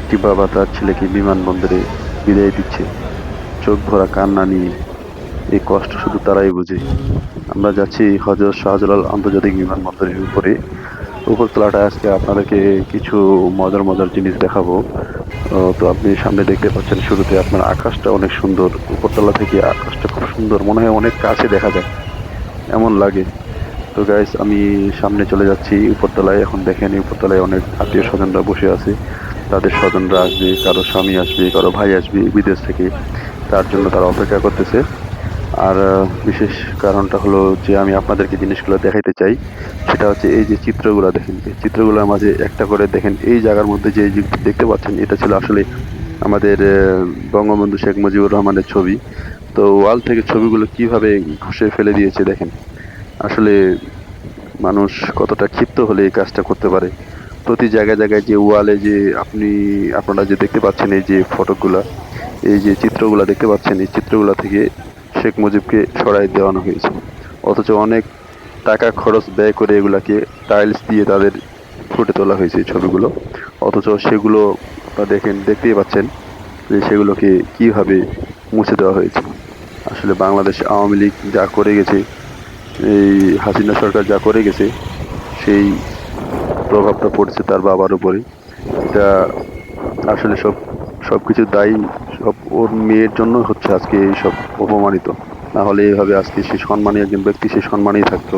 একটি বাবা তার ছেলেকে বিমানবন্দরে বিদায় দিচ্ছে। চোখ ভরা কান্না নিয়ে। এই কষ্ট শুধু তারাই বোঝে। আমরা যাচ্ছি হজরত শাহজালাল আন্তর্জাতিক বিমানবন্দরের উপরে। উপরতলাটা আজকে আপনাদেরকে কিছু মজার মজার জিনিস দেখাবো। তো আপনি সামনে দেখতে পাচ্ছেন শুরুতে আপনার আকাশটা অনেক সুন্দর। উপরতলা থেকে আকাশটা খুব সুন্দর। মনে হয় অনেক কাছে দেখা যায়। এমন লাগে। তো গাইস আমি সামনে চলে যাচ্ছি উপরতলায়। এখন দেখেন উপরতলায় অনেক আত্মীয় স্বজনরা বসে আছে। তাদের স্বজনরা আসবে, কারও স্বামী আসবে, কারও ভাই আসবে বিদেশ থেকে। তার জন্য তারা অপেক্ষা করতেছে। আর বিশেষ কারণটা হলো যে আমি আপনাদেরকে জিনিসগুলো দেখাইতে চাই। সেটা হচ্ছে এই যে চিত্রগুলো দেখেন, এই চিত্রগুলোর মাঝে একটা করে দেখেন, এই জায়গার মধ্যে যে দেখতে পাচ্ছেন, এটা ছিল আসলে আমাদের বঙ্গবন্ধু শেখ মুজিবুর রহমানের ছবি। তো ওয়াল থেকে ছবিগুলো কীভাবে ঘষে ফেলে দিয়েছে দেখেন। আসলে মানুষ কতটা ক্ষিপ্ত হলে এই কাজটা করতে পারে। প্রতি জায়গায় জায়গায় যে ওয়ালে যে আপনি, আপনারা যে দেখতে পাচ্ছেন এই যে ফটোগুলা, এই যে চিত্রগুলা দেখতে পাচ্ছেন, এই চিত্রগুলা থেকে শেখ মুজিবকে সরাই দেওয়ানো হয়েছে। অথচ অনেক টাকা খরচ ব্যয় করে এগুলাকে টাইলস দিয়ে তাদের ফুটে তোলা হয়েছে এই ছবিগুলো। অথচ সেগুলো দেখেন, দেখতেই পাচ্ছেন যে সেগুলোকে কীভাবে মুছে দেওয়া হয়েছে। আসলে বাংলাদেশ আওয়ামী লীগ যা করে গেছে, এই হাসিনা সরকার যা করে গেছে, সেই প্রভাবটা পড়ছে তার বাবার উপরে এটা আসলে সব সব কিছু দায়ী, সব ওর মেয়ের জন্য হচ্ছে আজকে এই সব অপমানিত। না হলে এইভাবে আজকে সে সম্মানী একজন ব্যক্তি, সে সম্মানেই থাকতো।